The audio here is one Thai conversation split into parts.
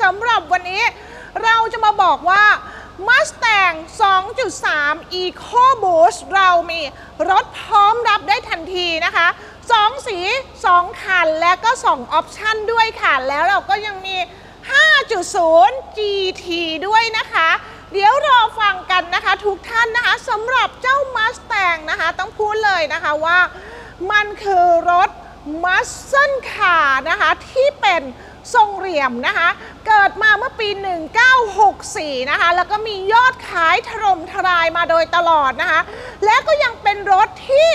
สำหรับวันนี้เราจะมาบอกว่า Mustang 2.3 Eco Boost เรามีรถพร้อมรับได้ทันทีนะคะ 2 สี 2 คันและก็ 2 ออปชันด้วยค่ะ แล้วเราก็ยังมี 5.0 GT ด้วยนะคะ เดี๋ยวรอฟังกันนะคะทุกท่านนะคะสำหรับเจ้า Mustang นะคะ ต้องพูดเลยนะคะว่า มันคือรถ Muscle Car นะคะที่เป็น ทรงเหลี่ยมนะคะ เกิดมาเมื่อปี 1964 นะคะ แล้วก็มียอดขายถล่มทลายมาโดยตลอดนะคะ และก็ยังเป็นรถที่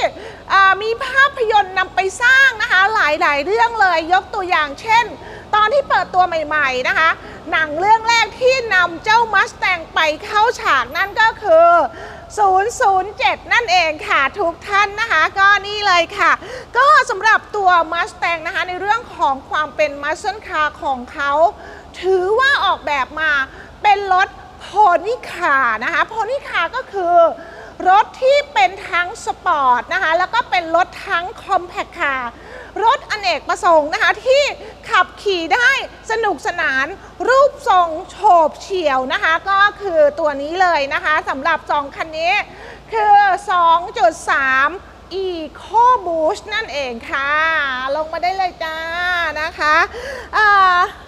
มีภาพยนตร์นำไปสร้างนะคะ หลายๆ เรื่องเลยยกตัวอย่างเช่น ตอนที่เปิดตัวใหม่ๆนะคะ หนังเรื่องแรกที่นำเจ้ามัสแตงไปเข้าฉากนั่นก็คือ 007 นั่นเองค่ะทุกท่านนะคะ ก็นี่เลยค่ะ ก็สำหรับตัวมัสแตงนะคะ ในเรื่องของความเป็นมัสเซนคาร์ของเขา ถือว่าออกแบบมาเป็นรถโพนิคานะคะโพนิคาก็คือรถที่เป็นทั้งสปอร์ตนะคะ แล้วก็เป็นรถทั้งคอมแพคคาร์ รถอเนกประสงค์นะคะที่ขับขี่ได้สนุกสนานรูปทรงโฉบเฉี่ยวนะคะ ก็คือตัวนี้เลยนะคะสำหรับ 2 คันนี้คือ 2.3 Eco Boost นั่นเองค่ะ ลงมาได้เลยจ้านะคะ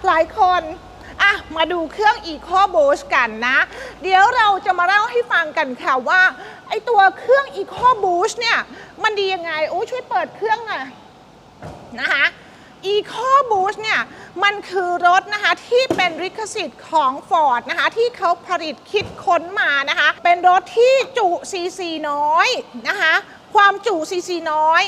หลายคนอะมาดูเครื่อง Eco Boost กันนะ เดี๋ยวเราจะมาเล่าให้ฟังกันค่ะว่า ไอตัวเครื่อง Eco Boost เนี่ย มันดียังไง โอ้ช่วยเปิดเครื่องหน่อย นะคะ Eco Boost เนี่ยมันคือรถนะคะที่เป็นลิขสิทธิ์ของ Ford นะคะที่เขาผลิตคิดค้นมานะคะเป็นรถที่จุซีซีน้อยนะคะความจุซีซีน้อย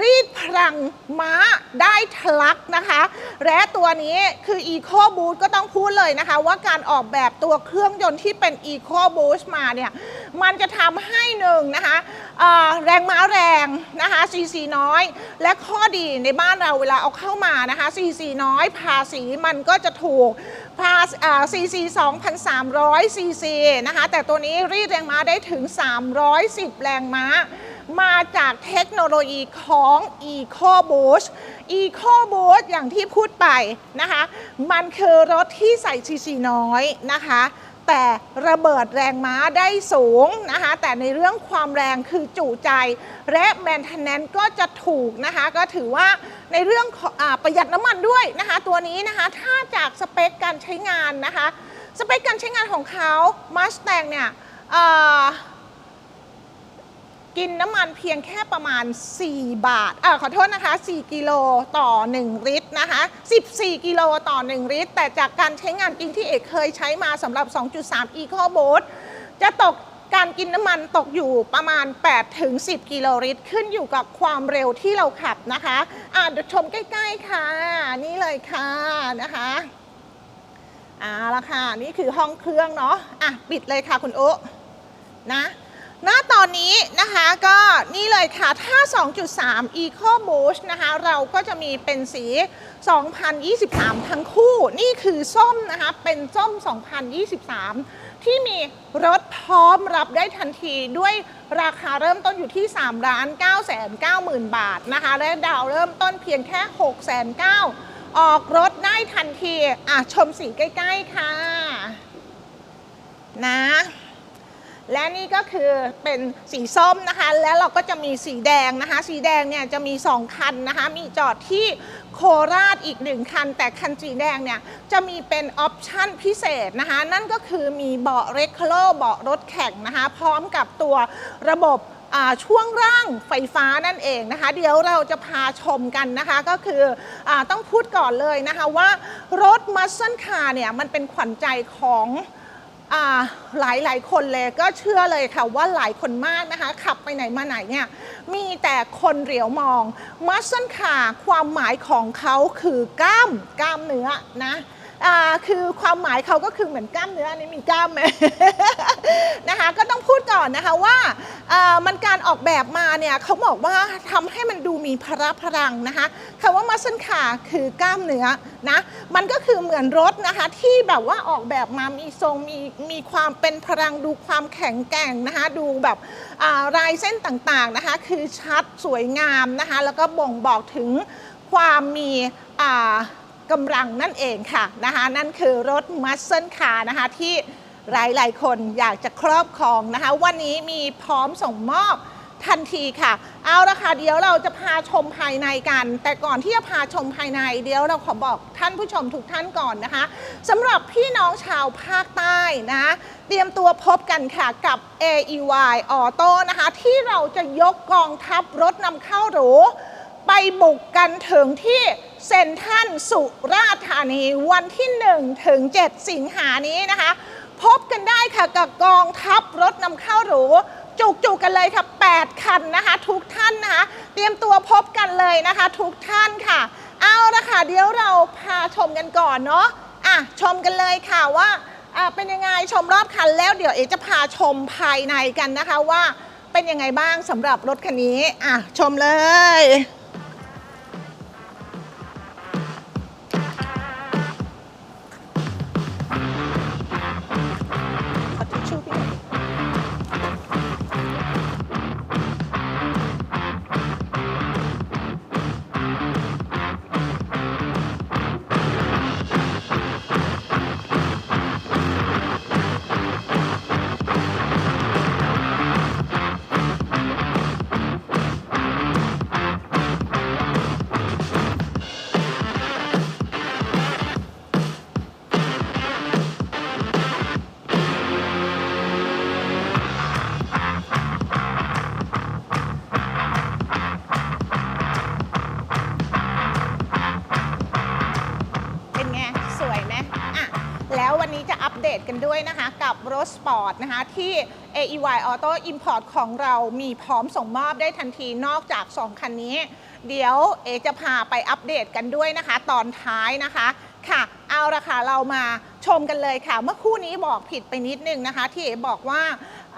รีดพลังม้าได้ทะลักนะคะ และตัวนี้คือ Eco Boost ก็ต้องพูดเลยนะคะ ว่าการออกแบบตัวเครื่องยนต์ที่เป็น Eco Boost มาเนี่ยมันจะทำให้หนึ่งนะคะแรงม้าแรงนะคะซีซีน้อย และข้อดีในบ้านเราเวลาเอาเข้ามานะคะซีซีน้อย ภาษีมันก็จะถูกภาซีซี2,300ซีซีนะคะแต่ตัวนี้รีดแรงม้าได้ถึง 310 แรงม้า มาจากเทคโนโลยีของ Eco Boost Eco Boost อย่างที่พูดไปนะคะ มันคือรถที่ใส่ซีซีน้อยนะคะ แต่ระเบิดแรงม้าได้สูงนะคะ แต่ในเรื่องความแรงคือจุใจ และแมนเทนแนนก็จะถูกนะคะ ก็ถือว่าในเรื่องของประหยัดน้ำมันด้วยนะคะ ตัวนี้นะคะ ถ้าจากสเปคการใช้งานนะคะ สเปคการใช้งานของเขา Mustang เนี่ย กินน้ำมันเพียงแค่ประมาณ 4 บาทอขอโทษนะคะ 4 กิโลต่อ 1 ลิตรนะคะ 14 กิโลต่อ 1 ลิตร แต่จากการใช้งานจริงที่เอกเคยใช้มาสำหรับ 2.3 Eco Boost จะตกการกินน้ำมันตกอยู่ประมาณ 8 ถึง 10 กิโลลิตร ขึ้นอยู่กับความเร็วที่เราขับนะคะอ่าเดี๋ยวชมใกล้ ๆ ค่ะ นี่เลยค่ะนะคะเอาละค่ะ นี่คือห้องเครื่องเนาะอะปิดเลยค่ะคุณโอ๊นะ ณตอนนี้นะคะก็นี่เลยค่ะ ถ้า 2.3 Eco Boost นะคะ เราก็จะมีเป็นสี 2023 ทั้งคู่ นี่คือส้มนะคะ เป็นส้ม 2023 ที่มีรถพร้อมรับได้ทันทีด้วยราคาเริ่มต้นอยู่ที่3ล้าน9 9 0 0 0 0บาทนะคะ และดาวเริ่มต้นเพียงแค่6 9 0 0 0ออกรถได้ทันที อะ ชมสีใกล้ ๆ ค่ะ นะ และนี่ก็คือเป็นสีส้มนะคะ แล้วเราก็จะมีสีแดงนะคะ สีแดงเนี่ยจะมี 2 คันนะคะ มีจอดที่โคราชอีก 1 คัน แต่คันสีแดงเนี่ยจะมีเป็นออปชั่นพิเศษนะคะ นั่นก็คือมีเบาะเรคโลเบาะรถแข่งนะคะ พร้อมกับตัวระบบช่วงร่างไฟฟ้านั่นเองนะคะ เดี๋ยวเราจะพาชมกันนะคะก็คืออต้องพูดก่อนเลยนะคะว่ารถมัสเซนคาร์เนี่ยมันเป็นขวัญใจของ หลายหลายคนเลยก็เชื่อเลยค่ะว่าหลายคนมากนะคะ ขับไปไหนมาไหนเนี่ยมีแต่คนเหลียวมองมัสเซนขาความหมายของเขาคือกล้ามกล้ามเนื้อนะ อ่าคือความหมายเขาก็คือเหมือนกล้ามเนื้ออันนี้มีกล้ามไหม นะคะก็ต้องพูดก่อนนะคะว่าอ่อมันการออกแบบมาเนี่ยเขาบอกว่าทำให้มันดูมีพละพลังนะคะคำว่ามัสเซนขาคือกล้ามเนื้อนะมันก็คือเหมือนรถนะคะที่แบบว่าออกแบบมามีทรงมีมีความเป็นพลังดูความแข็งแกร่งนะคะดูแบบอ่ารายเส้นต่างๆนะคะคือชัดสวยงามนะคะแล้วก็บ่งบอกถึงความมีอ่า กำลังนั่นเองค่ะนะคะนั่นคือรถมัสเซนคาร์นะคะที่หลายๆ คนอยากจะครอบครองนะคะวันนี้มีพร้อมส่งมอบทันทีค่ะ เอาละค่ะเดี๋ยวเราจะพาชมภายในกัน แต่ก่อนที่จะพาชมภายในเดี๋ยวเราขอบอกท่านผู้ชมทุกท่านก่อนนะคะสำหรับพี่น้องชาวภาคใต้นะเตรียมตัวพบกันค่ะกับ AEY Auto นะคะ ที่เราจะยกกองทัพรถนำเข้าหรู ไปบุกกันถึงที่ เซ็นทรัลสุราษฎร์ธานีวันที่ 1 ถึง 7 สิงหานี้นะคะ พบกันได้ค่ะกับกองทัพรถนำเข้าหรู จุกๆกกันเลยค่ะ 8 คันนะคะ ทุกท่านนะคะ เตรียมตัวพบกันเลยนะคะ ทุกท่านค่ะ เอาละค่ะ เดี๋ยวเราพาชมกันก่อนเนาะอะชมกันเลยค่ะว่าอะเป็นยังไงชมรอบคันแล้วเดี๋ยวเอจะพาชมภายในกันนะคะว่าเป็นยังไงบ้างสำหรับรถคันนี้อะชมเลย รถสปอร์ตนะคะที่ AEY Auto Import ของเรามีพร้อมส่งมอบได้ทันทีนอกจาก 2 คันนี้ เดี๋ยวเอจะพาไปอัปเดตกันด้วยนะคะ ตอนท้ายนะคะค่ะเอาละค่ะเรามาชมกันเลยค่ะ เมื่อคู่นี้บอกผิดไปนิดนึงนะคะ ที่เอบอกว่า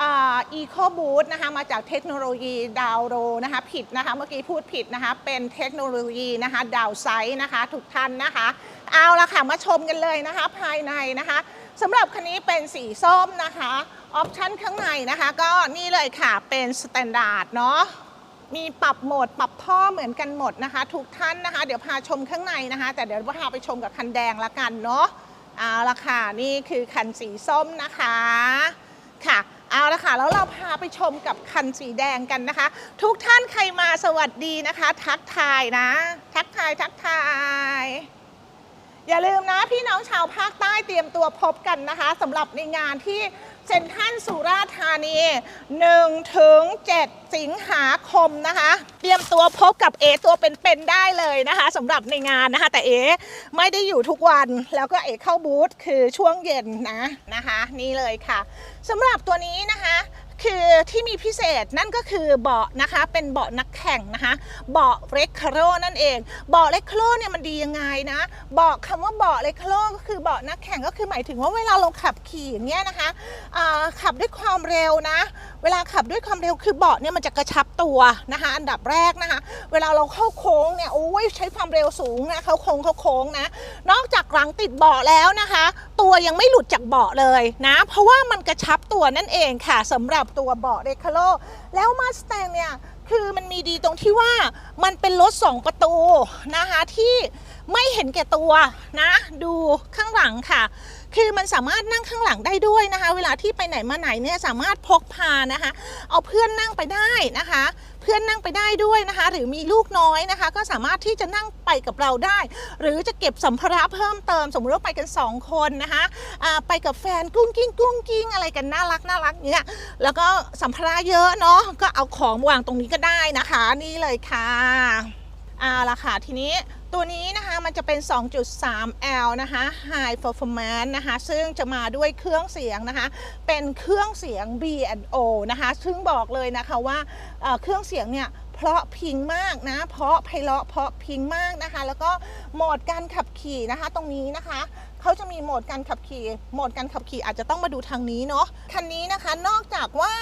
อีโคบูธนะคะมาจากเทคโนโลยีดาวโรนะคะผิดนะคะเมื่อกี้พูดผิดนะคะ เป็นเทคโนโลยีนะคะดาวไซด์นะคะทุกท่านนะคะ เอาละค่ะมาชมกันเลยนะคะภายในนะคะ สำหรับคันนี้เป็นสีส้มนะคะออปชั่นข้างในนะคะ ก็นี่เลยค่ะเป็นสแตนดาร์ดเนาะมีปรับโหมดปรับท่อเหมือนกันหมดนะคะ ทุกท่านนะคะ เดี๋ยวพาชมข้างในนะคะ แต่เดี๋ยวพาไปชมกับคันแดงละกันเนาะเอาละค่ะนี่คือคันสีส้มนะคะค่ะเอาละค่ะแล้วเราพาไปชมกับคันสีแดงกันนะคะ ทุกท่านใครมาสวัสดีนะคะ ทักทายนะ ทักทายทักทาย อย่าลืมนะพี่น้องชาวภาคใต้เตรียมตัวพบกันนะคะสำหรับในงานที่เซ็นทรัลสุราษฎร์ธานี 1 ถึง 7 สิงหาคมนะคะ เตรียมตัวพบกับเอตัวเป็นๆได้เลยนะคะสำหรับในงานนะคะ แต่เอไม่ได้อยู่ทุกวันแล้วก็เอเข้าบูธคือช่วงเย็นนะนะคะ นี่เลยค่ะสำหรับตัวนี้นะคะ คือที่มีพิเศษนั่นก็คือเบาะนะคะ เป็นเบาะนักแข่งนะคะ เบาะเรคคาโรนั่นเอง เบาะเรคคาโรเนี่ยมันดียังไงนะ เบาะคำว่าเบาะเรคคาโรก็คือเบาะนักแข่งก็คือหมายถึงว่าเวลาเราขับขี่อย่างเงี้ยนะคะขับด้วยความเร็วนะ เวลาขับด้วยความเร็วคือเบาะเนี่ยมันจะกระชับตัวนะคะ อันดับแรกนะคะ เวลาเราเข้าโค้งเนี่ยโอ้ยใช้ความเร็วสูงนะเขาโค้งเขาโค้งนะ นอกจากหลังติดเบาะแล้วนะคะ ตัวยังไม่หลุดจากเบาะเลยนะ เพราะว่ามันกระชับตัวนั่นเองค่ะสำหรับตัวเบาะเรคาโลแล้วมาสแตงเนี่ยคือมันมีดีตรงที่ว่ามันเป็นรถ2ประตูนะคะที่ไม่เห็นแก่ตัวนะ ดูข้างหลังค่ะ คือมันสามารถนั่งข้างหลังได้ด้วยนะคะ เวลาที่ไปไหนมาไหนเนี่ยสามารถพกพานะคะ เอาเพื่อนนั่งไปได้นะคะ เพื่อนนั่งไปได้ด้วยนะคะ หรือมีลูกน้อยนะคะ ก็สามารถที่จะนั่งไปกับเราได้ หรือจะเก็บสัมภาระเพิ่มเติม สมมติว่าไปกัน 2 คนนะคะอ่าไปกับแฟนกุ้งกิ้งกุ้งกิ้งอะไรกันน่ารักน่ารักเนี่ยแล้วก็สัมภาระเยอะเนาะก็เอาของวางตรงนี้ก็ได้นะคะ นี่เลยค่ะเอาละค่ะทีนี้ ตัวนี้นะคะมันจะเป็น 2.3L นะคะ High Performance นะคะ ซึ่งจะมาด้วยเครื่องเสียงนะคะ เป็นเครื่องเสียง B&O นะคะ ซึ่งบอกเลยนะคะว่าเเครื่องเสียงเนี่ยเพราะพิงมากนะ เพราะไพเราะเพราะพิงมากนะคะ แล้วก็โหมดการขับขี่นะคะ ตรงนี้นะคะเขาจะมีโหมดการขับขี่ โหมดการขับขี่อาจจะต้องมาดูทางนี้เนาะ คันนี้นะคะ นอกจากว่า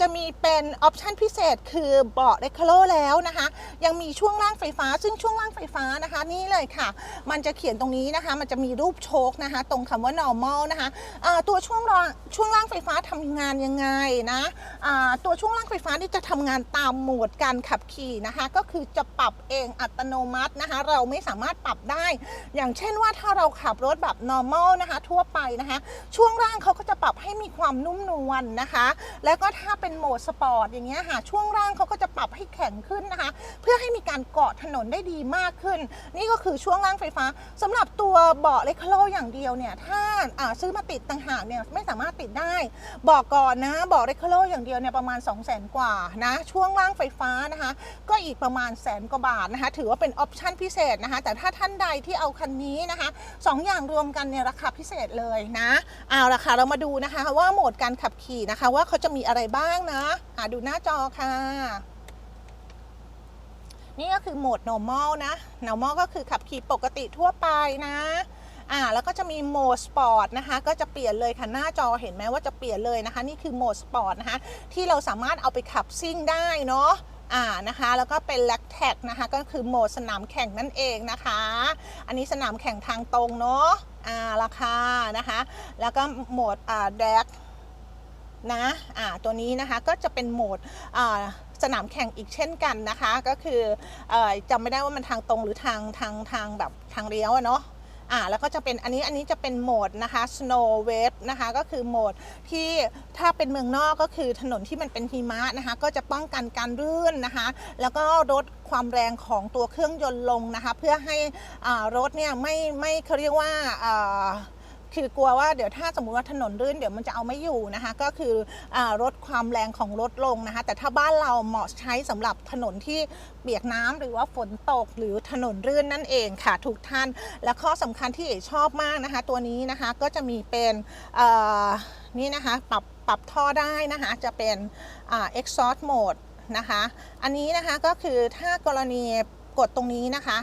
จะมีเป็นออปชันพิเศษคือเบาะเดคโลแล้วนะคะ ยังมีช่วงล่างไฟฟ้า ซึ่งช่วงล่างไฟฟ้านะคะ นี่เลยค่ะ มันจะเขียนตรงนี้นะคะ มันจะมีรูปโชคนะคะ ตรงคำว่า normal นะคะอ่าตัวช่วงล่างช่วงล่างไฟฟ้าทำงานยังไงนะอ่าตัวช่วงล่างไฟฟ้านี่จะทำงานตามโหมดการขับขี่นะคะ ก็คือจะปรับเองอัตโนมัตินะคะ เราไม่สามารถปรับได้ อย่างเช่นว่าถ้าเราขับรถแบบ normal นะคะ ทั่วไปนะคะ ช่วงล่างเขาก็จะปรับให้มีความนุ่มนวลนะคะ แล้วก็ถ้าเป็นโหมดสปอร์ตอย่างเงี้ยค่ะช่วงล่างเขาก็จะปรับให้แข็งขึ้นนะคะ เพื่อให้มีการเกาะถนนได้ดีมากขึ้น นี่ก็คือช่วงล่างไฟฟ้าสำหรับตัวเบาะเลคโลอย่างเดียวเนี่ยถ้าอ่าซื้อมาติดต่างหากเนี่ยไม่สามารถติดได้บอกก่อนนะเบาะเลคโลอย่างเดียวเนี่ยประมาณ 2 0 0 0 0 0กว่านะช่วงล่างไฟฟ้านะคะ ก็อีกประมาณแสนกว่าบาทนะคะ ถือว่าเป็นออปชั่นพิเศษนะคะ แต่ถ้าท่านใดที่เอาคันนี้นะคะสองอย่างรวมกันเนี่ยราคาพิเศษเลยนะเอาละค่ะเรามาดูนะคะว่าโหมดการขับขี่นะคะ ว่าเขาจะมีอะไรบ้างนะอ่าดูหน้าจอค่ะ นี่ก็คือโหมด normal นะ normal ก็คือขับขี่ปกติทั่วไปนะอ่าแล้วก็จะมีโหมดสปอร์ตนะคะก็จะเปลี่ยนเลยค่ะหน้าจอเห็นไหมว่าจะเปลี่ยนเลยนะคะ นี่คือโหมดสปอร์ตนะคะที่เราสามารถเอาไปขับซิ่งได้เนาะอ่านะคะแล้วก็เป็นแลกแท็กนะคะก็คือโหมดสนามแข่งนั่นเองนะคะ อันนี้สนามแข่งทางตรงเนาะอ่าราคานะคะ แล้วก็โหมดอ่าแดก นะอ่าตัวนี้นะคะก็จะเป็นโหมดอ่าสนามแข่งอีกเช่นกันนะคะ ก็คือเอ่อจำไม่ได้ว่ามันทางตรงหรือทางทางทางแบบทางเลี้ยวอะเนาะอ่าแล้วก็จะเป็นอันนี้อันนี้จะเป็นโหมดนะคะ snow wave นะคะก็คือโหมดที่ถ้าเป็นเมืองนอกก็คือถนนที่มันเป็นหิมะนะคะก็จะป้องกันการรื่นนะคะ แล้วก็ลดความแรงของตัวเครื่องยนต์ลงนะคะ เพื่อให้อ่ารถเนี่ยไม่ไม่เขาเรียกว่าอ่า คือกลัวว่าเดี๋ยวถ้าสมมุติว่าถนนลื่นเดี๋ยวมันจะเอาไม่อยู่นะคะ ก็คืออลดความแรงของรถลงนะคะ แต่ถ้าบ้านเราเหมาะใช้สำหรับถนนที่เปียกน้ำหรือว่าฝนตกหรือถนนลื่นนั่นเองค่ะทุกท่าน และข้อสำคัญที่เอ๋ชอบมากนะคะ ตัวนี้นะคะก็จะมีเป็นนี่นะคะปรับปรับท่อได้นะคะ จะเป็นอ่า exhaust mode นะคะ อันนี้นะคะก็คือถ้ากรณีกดตรงนี้นะคะ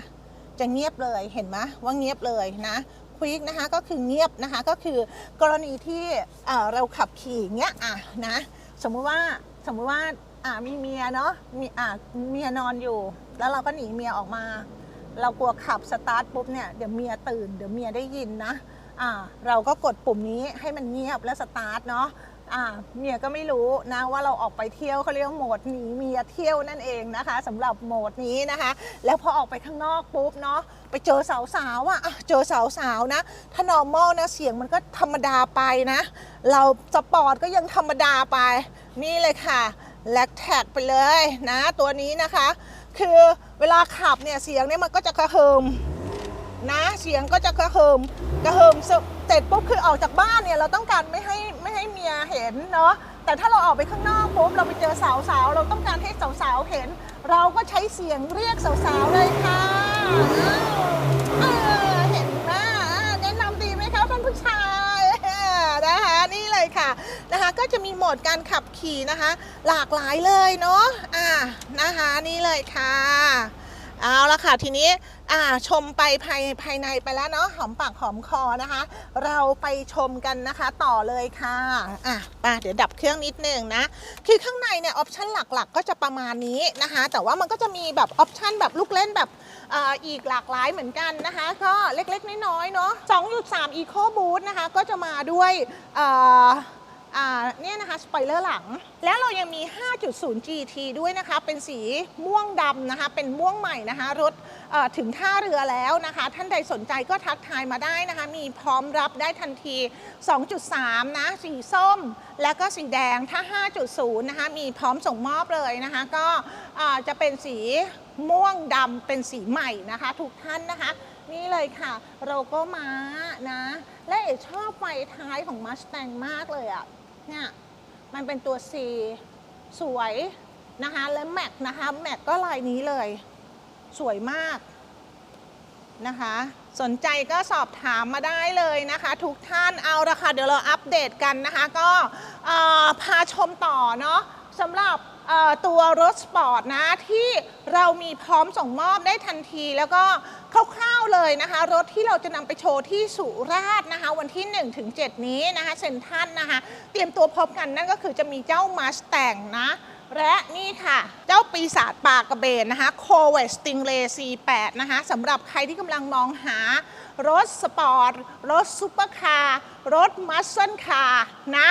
จะเงียบเลยเห็นไหมว่าเงียบเลยนะ ควิกนะคะก็คือเงียบนะคะก็คือกรณีที่เราขับขี่อย่างเงี้ยอะนะสมมุติว่าสมมุติว่าอ่ามีเมียเนาะมีอะเมียนอนอยู่ แล้วเราก็หนีเมียออกมา เรากลัวขับสตาร์ทปุ๊บเนี่ยเดี๋ยวเมียตื่นเดี๋ยวเมียได้ยินนะอ่าเราก็กดปุ่มนี้ให้มันเงียบแล้วสตาร์ทเนาะ อ่าเมียก็ไม่รู้นะว่าเราออกไปเที่ยวเขาเรียกว่าโหมดหนีเมียเที่ยวนั่นเองนะคะสำหรับโหมดนี้นะคะ แล้วพอออกไปข้างนอกปุ๊บเนาะไปเจอสาวๆอะอะเจอสาวๆนะถ้า normal นะเสียงมันก็ธรรมดาไปนะ เราสปอร์ตก็ยังธรรมดาไป นี่เลยค่ะแลกแท็กไปเลยนะ ตัวนี้นะคะ คือเวลาขับเนี่ยเสียงเนี่ยมันก็จะกระเฮิมนะเสียงก็จะกระเฮิมกระเฮิมเสเสร็จปุ๊บคือออกจากบ้านเนี่ยเราต้องการไม่ให้ไม่ให้เมียเห็นเนาะแต่ถ้าเราออกไปข้างนอกปุ๊บเราไปเจอสาวๆเราต้องการให้สาวๆเห็น เราก็ใช้เสียงเรียกสาวๆเลยค่ะเออเห็นไหมแนะนำดีไหมคะท่านผู้ชายนะคะนี่เลยค่ะนะคะก็จะมีโหมดการขับขี่นะคะ หลากหลายเลยเนาะอ่านะคะนี่เลยค่ะ เอาละค่ะทีนี้ชมไปภายภายในไปแล้วเนาะหอมปากหอมคอนะคะ เราไปชมกันนะคะต่อเลยค่ะอะมาเดี๋ยวดับเครื่องนิดนึงนะคือข้างในเนี่ยออปชันหลักๆ ก็จะประมาณนี้นะคะ แต่ว่ามันก็จะมีแบบออปชันแบบลูกเล่นแบบออีกหลากหลายเหมือนกันนะคะ ก็เล็กๆ น้อยๆเนาะ2.3 Eco Boost นะคะก็จะมาด้วยอ่อ เนี่ยนะคะสปอยเลอร์หลัง แล้วเรายังมี 5.0 GT ด้วยนะคะ เป็นสีม่วงดำนะคะ เป็นม่วงใหม่นะคะ รถถึงท่าเรือแล้วนะคะ ท่านใดสนใจก็ทักทายมาได้นะคะ มีพร้อมรับได้ทันที 2.3 นะ สีส้ม แล้วก็สีแดงถ้า 5.0 นะคะ มีพร้อมส่งมอบเลยนะคะ ก็จะเป็นสีม่วงดำเป็นสีใหม่นะคะ ทุกท่านนะคะ นี่เลยค่ะโลโก้ม้านะ และเอ๋ชอบไฟท้ายของ Mustang มากเลยอะ่ะ เนี่ยมันเป็นตัว C สวยนะคะและแม็กนะคะแม็กก็ลายนี้เลย สวยมากนะคะ สนใจก็สอบถามมาได้เลยนะคะ ทุกท่านเอาละค่ะเดี๋ยวเราอัปเดตกันนะคะ ก็พาชมต่อเนาะสำหรับ ตัวรถสปอร์ตนะที่เรามีพร้อมส่งมอบได้ทันที แล้วก็คร่าวๆเลยนะคะ รถที่เราจะนำไปโชว์ที่สุราษฎร์นะคะ วันที่1ถึง7นี้นะคะเซนทันนะคะ เตรียมตัวพบกันนั่นก็คือจะมีเจ้ามาสแตงนะและนี่ค่ะ เจ้าปีศาจปากกระเบนนะคะโคเวสติงเล C8 นะคะสำหรับใครที่กำลังมองหารถสปอร์ต รถซูเปอร์คาร์ รถมัสเซิลคาร์นะ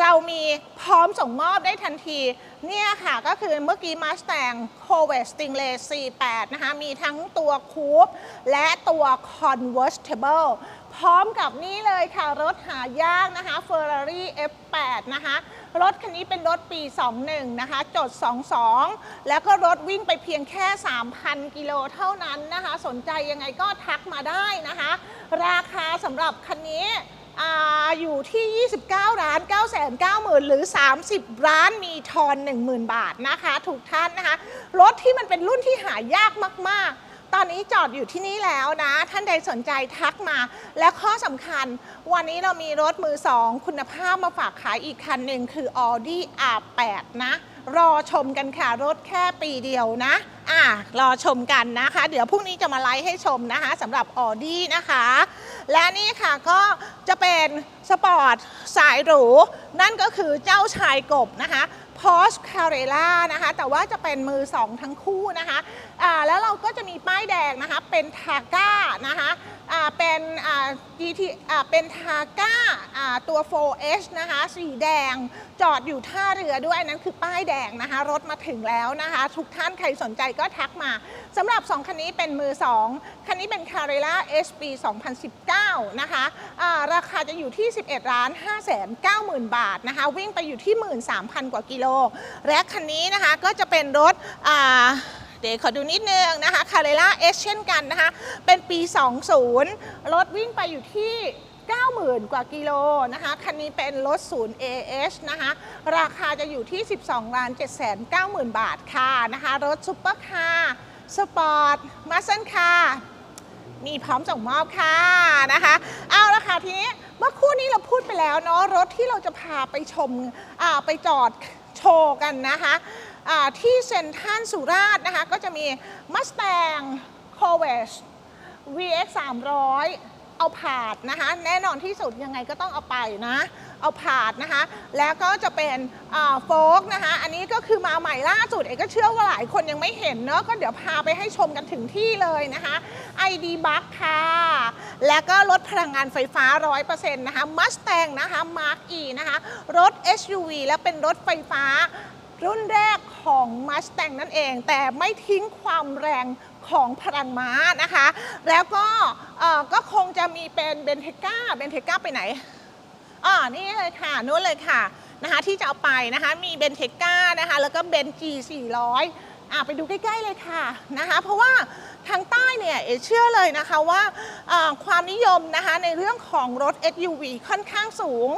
เรามีพร้อมส่งมอบได้ทันที เนี่ยค่ะก็คือเมื่อกี้มาสแตงโคเวสติงเล C8 นะคะ มีทั้งตัวคูปและตัว Convertible พร้อมกับนี่เลยค่ะ รถหายากนะคะ Ferrari F8 นะคะ รถคันนี้เป็นรถปี 21 นะคะ จด 22 แล้วก็รถวิ่งไปเพียงแค่ 3,000 กิโลเท่านั้นนะคะ สนใจยังไงก็ทักมาได้นะคะ ราคาสำหรับคันนี้ อาอยู่ที่ 29 ล้าน 9 9 0 0 0 0หรือ 30 ล้านมีทอน 10,000 บาทนะคะ ถูกท่านนะคะ รถที่มันเป็นรุ่นที่หายากมาก ๆตอนนี้จอดอยู่ที่นี่แล้วนะ ท่านใดสนใจทักมา และข้อสำคัญ วันนี้เรามีรถมือสองคุณภาพมาฝากขายอีกคันหนึ่งคือ Audi R8 นะ รอชมกันค่ะ รถแค่ปีเดียวนะ อะรอชมกันนะคะ เดี๋ยวพรุ่งนี้จะมาไลฟ์ให้ชมนะคะสำหรับ Audi นะคะ และนี่ค่ะก็จะเป็นสปอร์ตสายหรู นั่นก็คือเจ้าชายกบนะคะ Porsche Carrera นะคะ แต่ว่าจะเป็นมือสองทั้งคู่นะคะอ่าแล้วเราก็จะมีป้ายแดงนะคะ เป็นทาก้านะคะเป็น GT เป็นทาก้าตัว 4H นะคะ สีแดงจอดอยู่ท่าเรือด้วยนั้นคือป้ายแดงนะคะ รถมาถึงแล้วนะคะ ทุกท่านใครสนใจก็ทักมาสำหรับ 2 คันนี้เป็นมือ 2 คันนี้เป็น Carrera S ปี2019 นะคะอ่าราคาจะอยู่ที่ 11ล้าน5 9 0 0 0 0 บาทนะคะ วิ่งไปอยู่ที่ 13,000 กว่ากิโลและคันนี้นะคะก็จะเป็นรถอ่าเดี๋ยวขอดูนิดนึงนะคะ c a r r e r a S เช่นกันนะคะเป็นปี 20 รถวิ่งไปอยู่ที่90,000 กว่ากิโลนะคะ คันนี้เป็นรถศูนย์ AH นะคะ ราคาจะอยู่ที่ 12ล้าน7 9 0 0 0บาทค่ะนะคะ รถซุปเปอร์คาร์ สปอร์ต มัสเซนคาร์มีพร้อมส่งมอบค่ะนะคะ เอาละค่ะทีนี้เมื่อคู่นี้เราพูดไปแล้วเนาะ รถที่เราจะพาไปชมไปจอด โชว์กันนะคะที่เซ็นทรัลสุราษฎร์นะคะ ก็จะมี Mustang c o v e s VX 300เอาผาดนะคะ แน่นอนที่สุดยังไงก็ต้องเอาไปนะ เอาผาดนะคะ แล้วก็จะเป็นโฟกนะคะ อันนี้ก็คือมาใหม่ล่าสุด เอกก็เชื่อว่าหลายคนยังไม่เห็นเนอะก็เดี๋ยวพาไปให้ชมกันถึงที่เลยนะคะ ID b u c ค่ะ แล้วก็รถพลังงานไฟฟ้า 100%นะคะ Mustang นะคะ Mark E นะคะ รถ SUV และเป็นรถไฟฟ้ารุ่นแรกของ Mustang นั่นเอง แต่ไม่ทิ้งความแรงของพลังม้านะคะ แล้วก็ก็คงจะมีเป็นเบนเทก้าเบนเทก้าไปไหน อ่านี่เลยค่ะนู้นเลยค่ะนะคะที่จะเอาไปนะคะมีเบนเทก้านะคะแล้วก็เบน G 400อ่าไปดูใกล้ๆเลยค่ะนะคะเพราะว่าทางใต้เนี่ยเอเชื่อเลยนะคะว่าความนิยมนะคะในเรื่องของรถ SUV ค่อนข้างสูง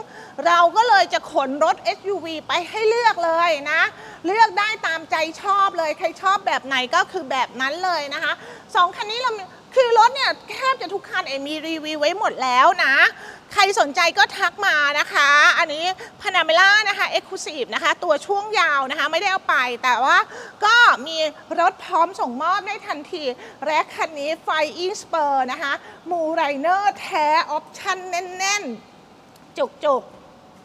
เราก็เลยจะขนรถ SUV ไปให้เลือกเลยนะเลือกได้ตามใจชอบเลย ใครชอบแบบไหนก็คือแบบนั้นเลยนะคะสองคันนี้เรา คือรถเนี่ยแทบจะทุกคันเอมีรีวิวไว้หมดแล้วนะ ใครสนใจก็ทักมานะคะ อันนี้พานาเมล่านะคะ Exclusive นะคะ ตัวช่วงยาวนะคะ ไม่ได้เอาไป แต่ว่าก็มีรถพร้อมส่งมอบได้ทันทีและคันนี้ไฟอินสเปอร์นะคะ มูไรเนอร์แท้ออปชั่นแน่นๆ จุก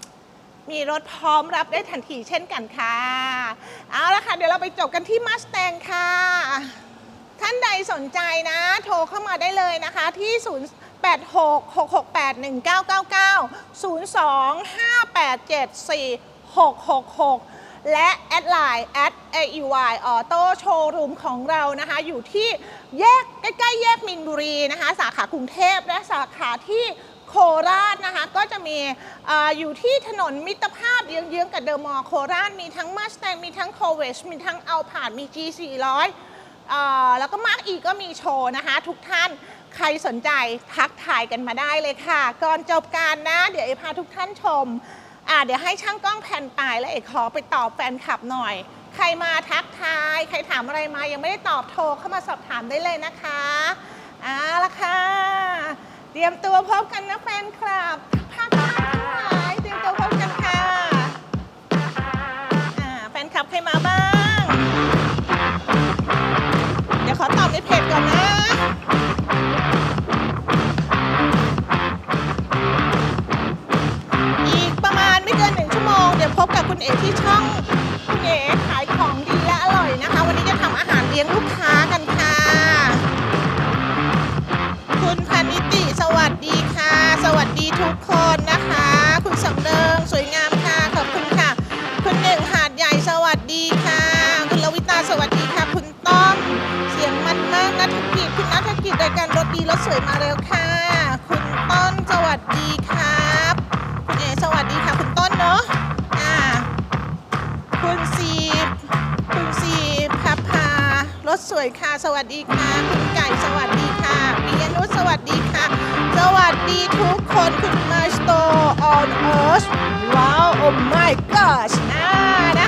ๆมีรถพร้อมรับได้ทันทีเช่นกันค่ะ เอาละค่ะ เดี๋ยวเราไปจบกันที่มาส t ตงค่ะ ท่านใดสนใจนะ โทรเข้ามาได้เลยนะคะที่ 0 8 6 6 6 8 1 9 9 9 0 2 5 8 7 4 6 6 6และแอดไลน์ at AEY Auto Showroom ของเรานะคะ อยู่ที่แยกใกล้ ๆ แยกมินบุรีนะคะ สาขากรุงเทพและสาขาที่โคราชนะคะ ก็จะมีออยู่ที่ถนนมิตรภาพเยื้องๆกับเดอะมอลล์โคราช มีทั้งมาส t ตงมีทั้งโคเวชมีทั้งเอาผ่านมี G 400 แล้วก็มาร์กอีก็มีโชว์นะคะ ทุกท่านใครสนใจทักทายกันมาได้เลยค่ะ ก่อนจบการนะ เดี๋ยวเอพาทุกท่านชมเดี๋ยวให้ช่างกล้องแผ่นไปแล้วเอกขอไปตอบแฟนคลับหน่อย ใครมาทักทาย ใครถามอะไรมายังไม่ได้ตอบโทรเข้ามาสอบถามได้เลยนะคะเอาละค่ะ เตรียมตัวพบกันนะแฟนคลับ เผ็ดก่อนนะ อีกประมาณไม่เกินหนึ่งชั่วโมง เดี๋ยวพบกับคุณเอ๋ที่ช่อง คุณเอ๋ขายของดีและอร่อยนะคะ วันนี้จะทำอาหารเลี้ยงลูกค้ากันค่ะ รายการรถดีรถสวยมาเร็วค่ะ คุณต้นสวัสดีครับคุณเอสวัสดีค่ะ คุณต้นเนาะอ่าคุณซีคุณซีพับพารถสวยค่ะสวัสดีค่ะ คุณไก่สวัสดีค่ะปิยนุชสวัสดีค่ะ สวัสดีทุกคนคุณมาสโต on earth ว้าว oh my gosh อ่า